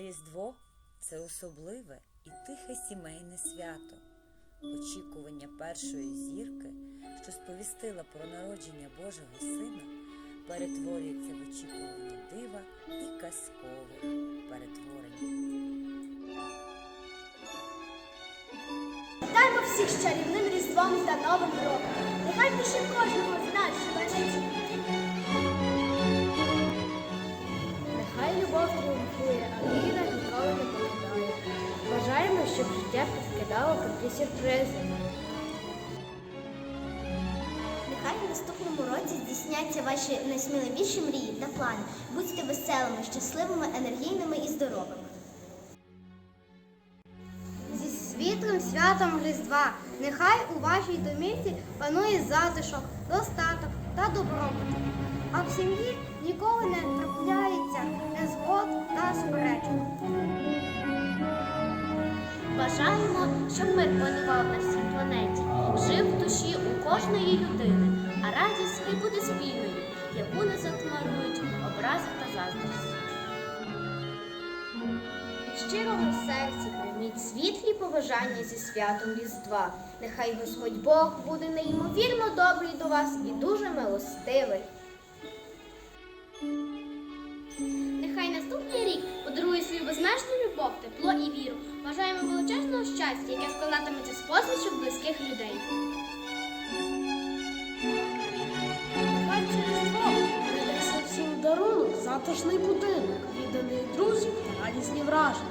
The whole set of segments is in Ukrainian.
Різдво це особливе і тихе сімейне свято. Очікування першої зірки, що сповістила про народження Божого Сина, перетворюється в очікування дива і казкових перетворень. Вітаємо всіх з чарівним Різдвом та Новим роком. Нехай душі кожного життя підкидало такі сюрпризи. Нехай в наступному році здійсняться ваші найсміливіші мрії та плани. Будьте веселими, щасливими, енергійними і здоровими. Зі світлим святом Різдва нехай у вашій домівці панує затишок, достаток та добробут. А в сім'ї ніколи не трапляється незгод та суперечок. Бажаємо, щоб мир панував на всій планеті, жив в душі у кожної людини, а радість хай буде спільною, яку не затмарують образи та заздрість. Щирого серця прийміть світлі побажання зі святом Різдва. Нехай Господь Бог буде неймовірно добрий до вас і дуже милостивий. Любов, тепло і віру. Бажаємо величезного щастя, яке складатиметься з посмішок близьких людей. Різдво принесе всім дарунок, затишний будинок, відданих друзів та радісні враження.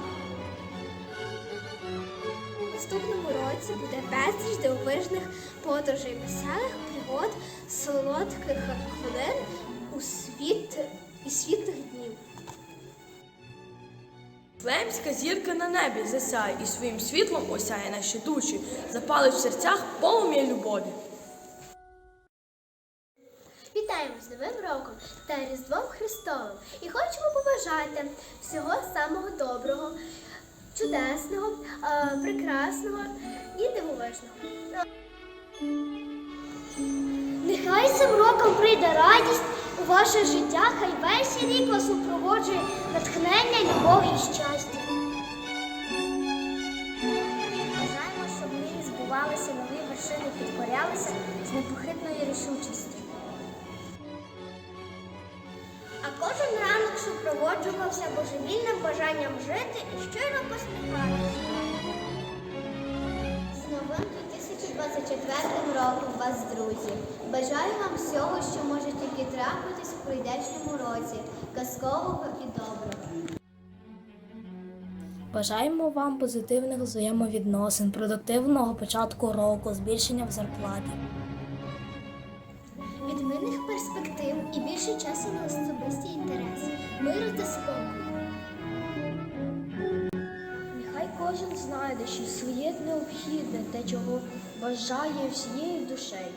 У наступному році буде безліч дивовижних подорожей, веселих пригод, солодких хвилин у світ і світлих днів. Племська зірка на небі засяє і своїм світлом осяє наші душі, запалить в серцях полум'я любові. Вітаємо з Новим роком та Різдвом Христовим і хочемо побажати всього самого доброго, чудесного, е, прекрасного і дивовижного. Нехай цим роком прийде радість у ваше життя, хай весь рік вас супроводжує натхнення, любов і щастя. Бажаємо, щоб мрії збувалися, нові вершини підкорялися з непохитною рішучістю. А кожен ранок супроводжувався божевільним бажанням жити і щиро посміхатися. Роком вас, друзі! Бажаю вам всього, що може тільки трапитись в прийдешньому році, казкового і доброго. Бажаємо вам позитивних взаємовідносин, продуктивного початку року, збільшення в зарплаті. Відмінних перспектив і більше часу на особисті інтереси, миру та спокою. Нехай кожен знайде щось своє необхідне, те, чого бажає всією душею.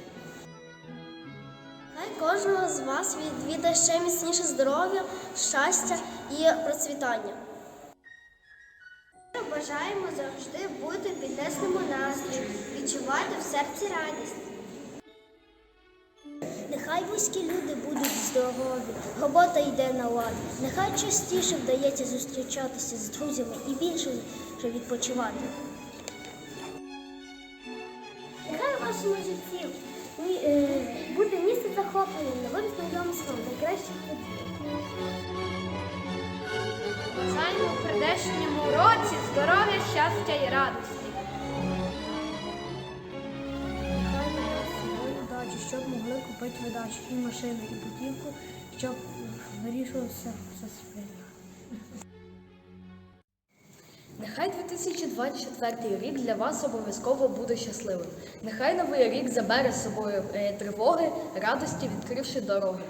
Хай кожного з вас відвідає ще міцніше здоров'я, щастя і процвітання. Бажаємо завжди бути в піднесному настрою, відчувати в серці радість. Нехай вузькі люди будуть здорові, робота йде на лад. Нехай частіше вдається зустрічатися з друзями і більше відпочивати. Нехай у вашому житті е, буде місце захоплення новим знайомством найкращих людей. Бажаємо в прийдешньому році здоров'я, щастя і радості. Нехай дасть удачі, щоб могли купити видачі і машини, і будівку, щоб вирішувався все спільно. Нехай 2024 рік для вас обов'язково буде щасливим. Нехай новий рік забере з собою е, тривоги, радості, відкривши дороги.